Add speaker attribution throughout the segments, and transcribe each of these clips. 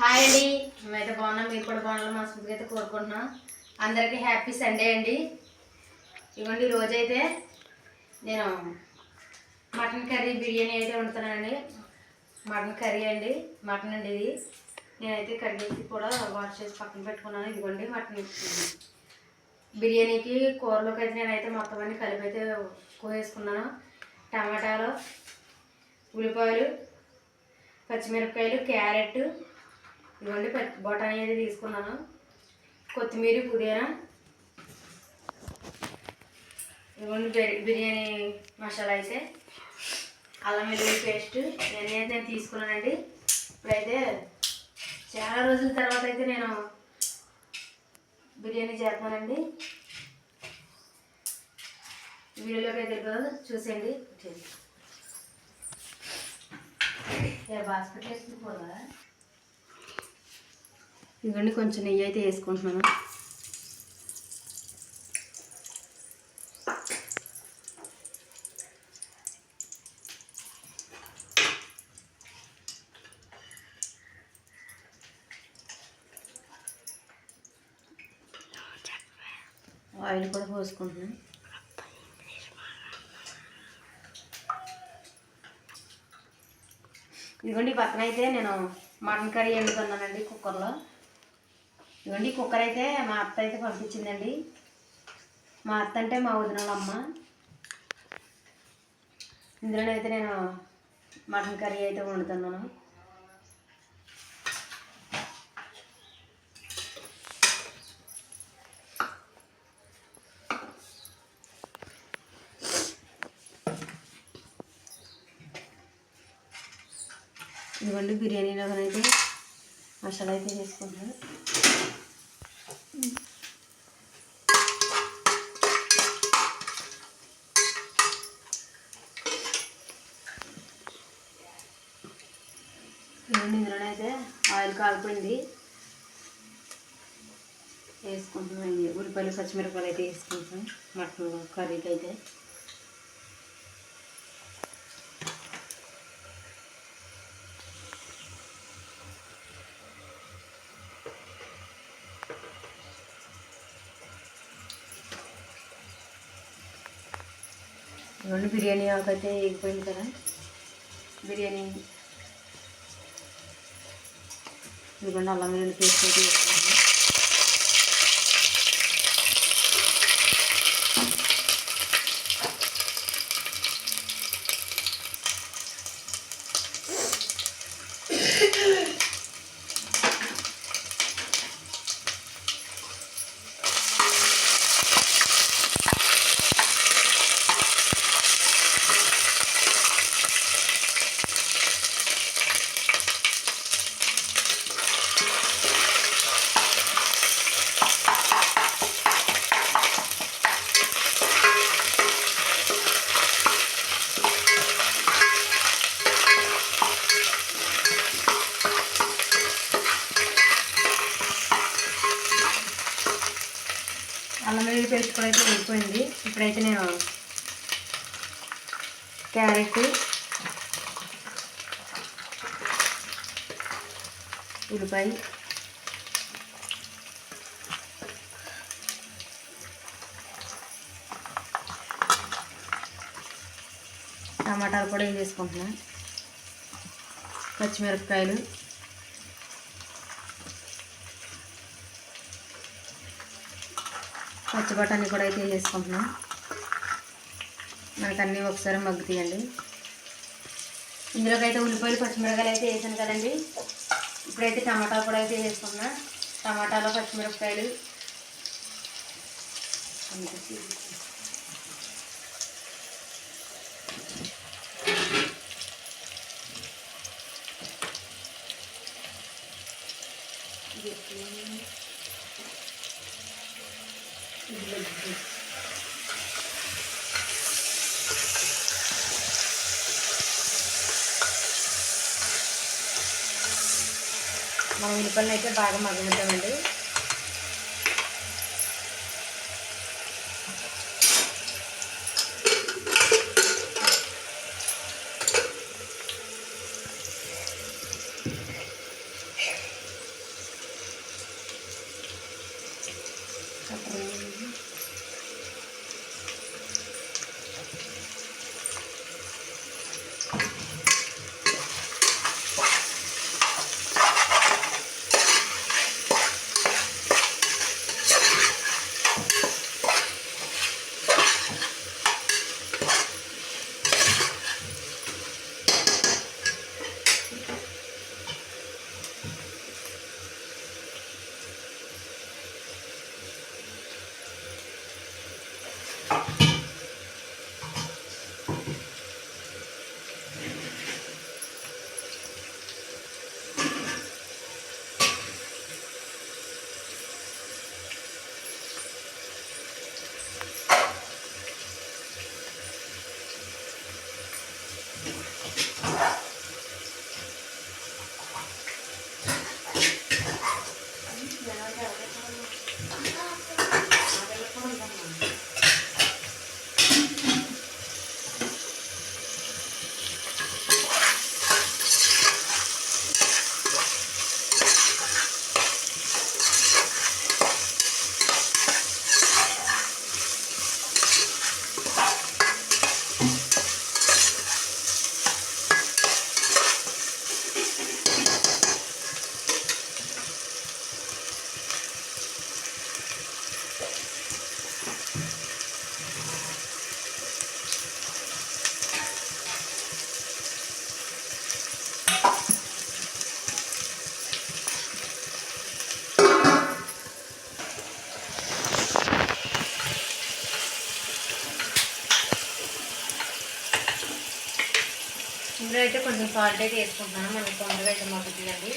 Speaker 1: Hi అండి. మేమైతే బాగున్నాం. మీరు కూడా బాగున్నాం మనస్ఫూర్తిగా అయితే కోరుకుంటున్నాం. అందరికీ హ్యాపీ సండే అండి. ఇవ్వండి రోజైతే నేను మటన్ కర్రీ బిర్యానీ అయితే వండుతున్నానండి. మటన్ కర్రీ అండి. మటన్ అండి ఇది. నేనైతే కడిగేసి కూడా వాష్ చేసి పక్కన పెట్టుకున్నాను. ఇదిగోండి మటన్ బిర్యానీకి కూరలోకి అయితే నేనైతే మొత్తం అన్ని కలిపి అయితే కోసేసుకున్నాను. టమాటాలు ఉల్లిపాయలు పచ్చిమిరపకాయలు క్యారెట్ ఇవ్వండి పచ్చి బొటానీ అయితే తీసుకున్నాను. కొత్తిమీర పుదీనా. ఇవ్వండి బిర్- బిర్యానీ మసాలా అయితే. అల్లం వెల్లుల్లి పేస్ట్. ఇవన్నీ అయితే నేను తీసుకున్నానండి. ఇప్పుడైతే చాలా రోజుల తర్వాత అయితే నేను బిర్యానీ చేస్తానండి. వీడియోలోకి అయితే వెళ్ళిపోదాం. చూసేయండి. బాస్కెట్ వేసుకుని పోదా ఇదిగోండి కొంచెం నెయ్యి అయితే వేసుకుంటున్నాను. ఆయిల్ కూడా పోసుకుంటున్నాను. ఇదిగోండి పక్కన అయితే నేను మటన్ కర్రీ వండుతున్నానండి కుక్కర్లో? ఇదిగోండి కుక్కర్ అయితే మా అత్త అయితే పంపించిందండి. మా అత్త అంటే మా వదిన అమ్మ. ఇందులోనైతే నేను మటన్ కర్రీ అయితే వండుతున్నాను. ఇదిగోండి బిర్యానీలో అయితే మసాలా అయితే వేసుకుంటున్నాను ఇదిగోండి ఇందులోనైతే ఆయిల్ కాలిపోయింది. వేసుకుంటున్నాం ఉల్లిపాయలు పచ్చిమిరపకాయలు అయితే వేసుకుంటున్నాం. మటన్ కర్రీకి అయితే. రెండు బిర్యానీ ఆకైతే ఎగిపోయింది కదా. బిర్యానీ ఇదిగోండి అల్లం వెల్లుల్లి పేస్ట్ అయితే వేసుకుంటాను అల్లం వెల్లుల్లి పేస్ట్ కూడా అయితే వెళ్ళిపోయింది ఇప్పుడైతే నేను క్యారెట్. ఉల్లిపాయ టమాటాలు కూడా వేసేసుకుంటున్నాను పచ్చిమిరపకాయలు. పచ్చి బఠానీ కూడా అయితే వేసుకుంటున్నాం మనకు అన్నీ ఒకసారి మగ్గు తీయండి. ఇందులోకి అయితే ఉల్లిపాయలు పచ్చిమిరపకాయలు అయితే వేసాను కదండి. ఇప్పుడైతే టమాటాలు కూడా అయితే వేసుకున్నా. టమాటాలు పచ్చిమిరపకాయలు. మనం ఉల్లిపాయలు అయితే బాగా మగ్గుతామండి అయితే కొంచెం సాల్ట్ అయితే వేసుకుంటున్నాను మనకి తొందరగా అయితే మగ్గుతుందండి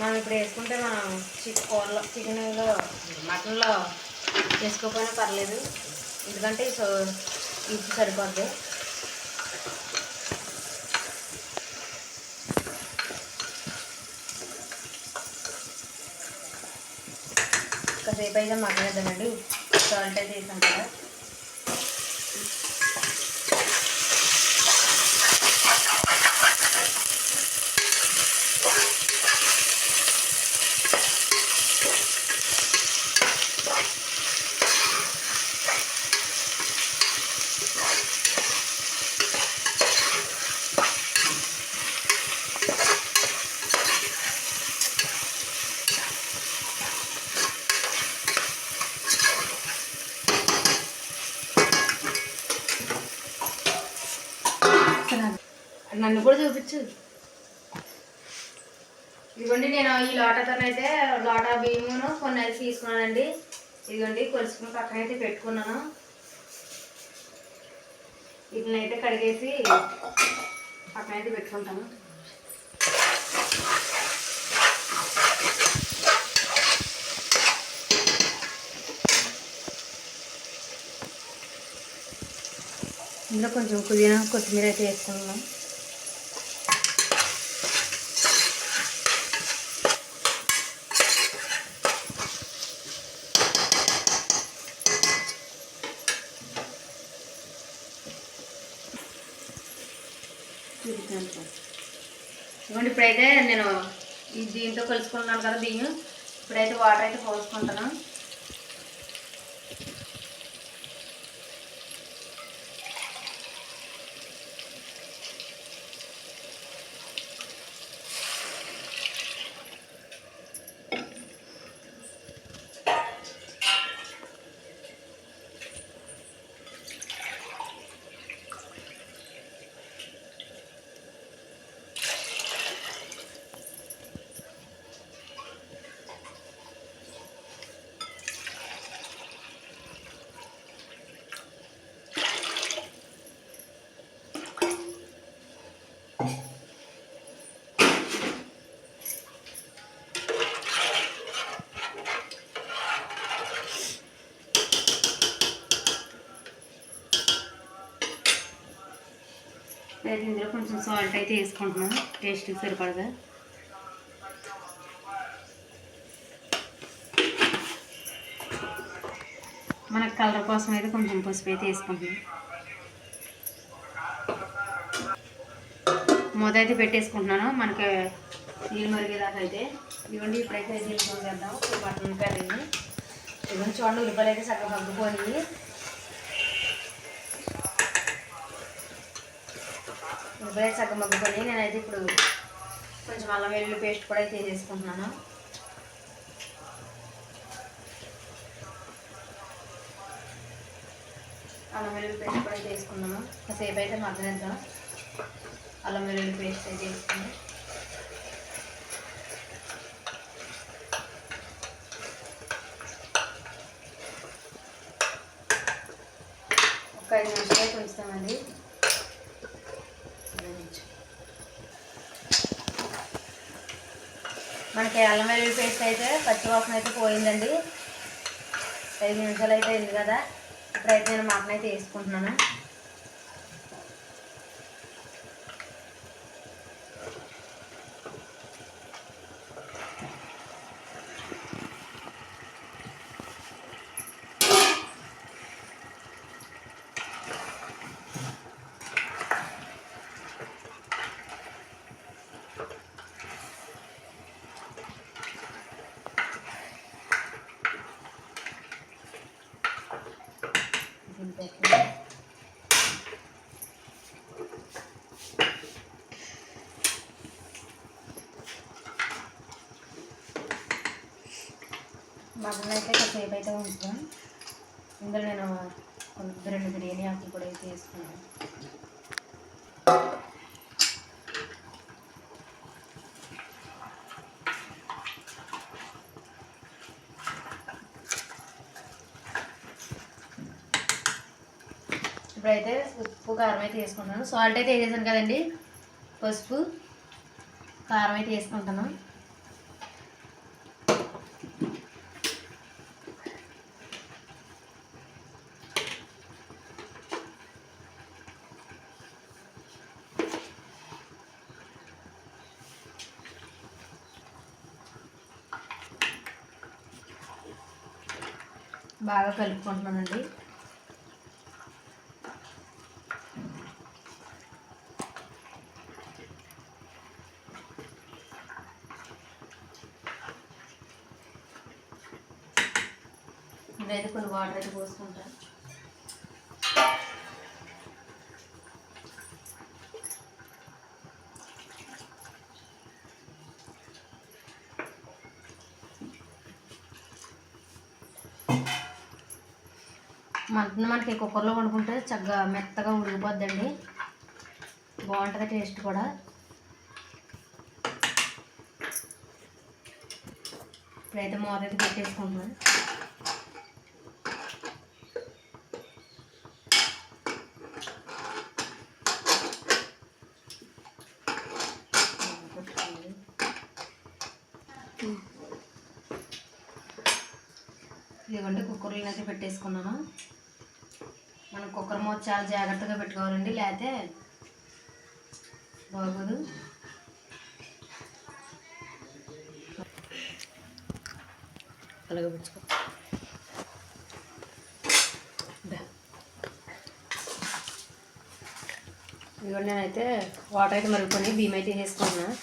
Speaker 1: మనం ఇప్పుడు వేసుకుంటే మనం చికెన్ కూరలో చికెన్లో మటన్లో వేసుకోకపోయినా పర్లేదు. ఎందుకంటే సో ఇది సరిపోద్ది. కాసేపు అయితే మగ్గనిద్దామండి సాల్ట్ అయితే వేసాం కదా. నన్ను కూడా చూపించు. ఇదిగోండి నేను ఈ లోటాతో అయితే లోటా బియ్యమును కొన్ని అయితే తీసుకున్నానండి. ఇదిగోండి కొలుసుకుని పక్కన అయితే పెట్టుకున్నాను. వీటిని అయితే కడిగేసి పక్కన అయితే పెట్టుకుంటాను. ఇందులో కొంచెం పుదీనా కొత్తిమీర అయితే వేసుకున్నాం ఇవ్వండి ఇప్పుడైతే నేను దీంతో కలుసుకున్నాను కదా బియ్యం. ఇప్పుడైతే వాటర్ అయితే పోసుకుంటాను అయితే ఇందులో కొంచెం సాల్ట్ అయితే వేసుకుంటున్నాను. టేస్ట్కి సరిపడగా మనకు కలర్ కోసం అయితే కొంచెం పసుపు అయితే వేసుకుంటున్నాం మూత అయితే పెట్టేసుకుంటున్నాను. మనకి నీళ్ళు మరిగేదాకా అయితే. ఇవ్వండి ఇప్పుడైతే నీళ్ళు చేద్దాం? బట్టలు కర్రీని ఇవ్వండి చూడండి ఉల్లిపాయలు అయితే సగం మగ్గిపోయి ఉల్లిపాయ సగం మగ్గిపోయి నేనైతే ఇప్పుడు కొంచెం అల్లం వెల్లుల్లి పేస్ట్ కూడా అయితే వేసేసుకుంటున్నాను. అల్లం వెల్లుల్లి పేస్ట్ కూడా అయితే వేసుకున్నాను కాసేపు అయితే మగ్గనిద్దాం. అల్లం వెల్లుల్లి పేస్ట్ అయితే వేసుకుని ఒక ఐదు నిమిషాలు అయితే ఉంచుతామండి మనకి అల్లం వెల్లుల్లి పేస్ట్ అయితే పచ్చివాసన అయితే పోయిందండి. ఐదు నిమిషాలు అయితే అయింది కదా. ఇప్పుడైతే నేను మటన్ అయితే వేసుకుంటున్నాను. మటన్ అయితే కాసేపు అయితే ఉంచుతాం ఇందులో నేను కొంత రెండు బిర్యానీ ఆకులు కూడా అయితే వేసుకున్నాను. ఇప్పుడైతే ఉప్పు కారం అయితే వేసుకుంటాను సాల్ట్ అయితే వేసేసాను కదండి. పసుపు కారం అయితే వేసుకుంటాను బాగా కలుపుకుంటున్నానండి. ఇప్పుడైతే కొన్ని వాటర్ అయితే పోసుకుంటాను. మనకి కుక్కర్లో వండుకుంటే చక్కగా మెత్తగా ఉడికిపోద్దండి. బాగుంటుంది టేస్ట్ కూడా. ఇప్పుడైతే మూత పెట్టేసుకుంటున్నాను ఇదిగోండి కుక్కర్లో అయితే పెట్టేసుకున్నాను. మూత చాలా జాగ్రత్తగా పెట్టుకోవాలండి లేకపోతే బాగోదు. అలాగే పెంచుకో ఇదిగోండి నేనైతే వాటర్ అయితే మరుగుకొని బియ్యం అయితే వేసుకున్నాను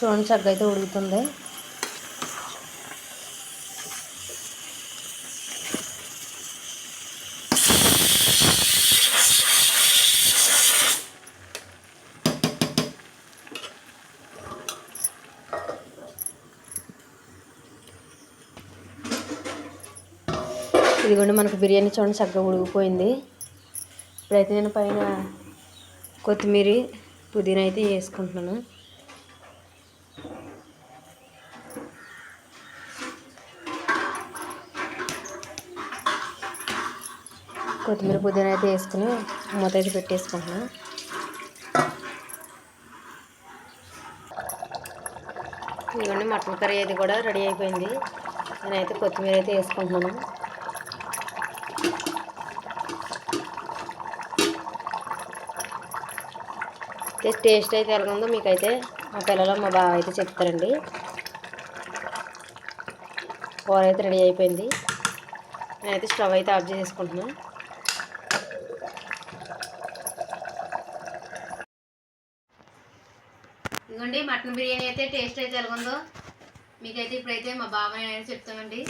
Speaker 1: చూడండి చక్కగా అయితే ఉడుకుతుంది. ఇదిగోండి మనకు బిర్యానీ చూడండి చక్కగా ఉడికిపోయింది. ఇప్పుడైతే నేను పైన కొత్తిమీర పుదీనా అయితే వేసుకుంటున్నాను. కొత్తిమీర పుదీనా అయితే వేసుకుని మూత అయితే పెట్టేసుకుంటున్నాను ఇదిగోండి మటన్ కర్రీ అయితే కూడా రెడీ అయిపోయింది. నేనైతే కొత్తిమీర అయితే వేసుకుంటున్నాను. టేస్ట్ అయితే ఎలా ఉందో మీకైతే మా పిల్లలు మా బావ అయితే చెప్తారండి. కూర అయితే రెడీ అయిపోయింది. నేనైతే స్టవ్ అయితే ఆఫ్ చేసుకుంటున్నాను ఇదిగోండి మటన్ బిర్యానీ అయితే టేస్ట్ అయితే ఎలాగుందో. మీకైతే ఇప్పుడైతే మా బాబాయ్ అనేది చెప్తామండి.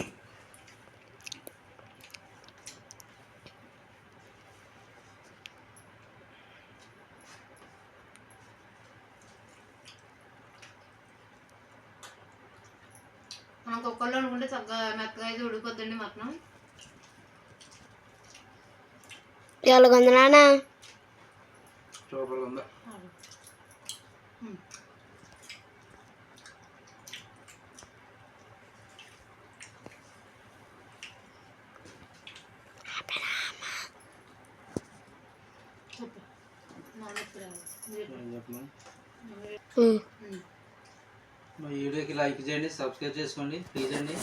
Speaker 1: మనం కుక్కర్లో అనుకుంటే చక్కగా మెత్తగా అయితే ఉడిపోద్దండి మటన్.
Speaker 2: ఎలాగుంది నాన్న?
Speaker 3: సూపర్గా ఉందా. చెప్పను మా వీడియోకి లైక్ చేయండి సబ్స్క్రైబ్ చేసుకోండి ప్లీజ్ అండి.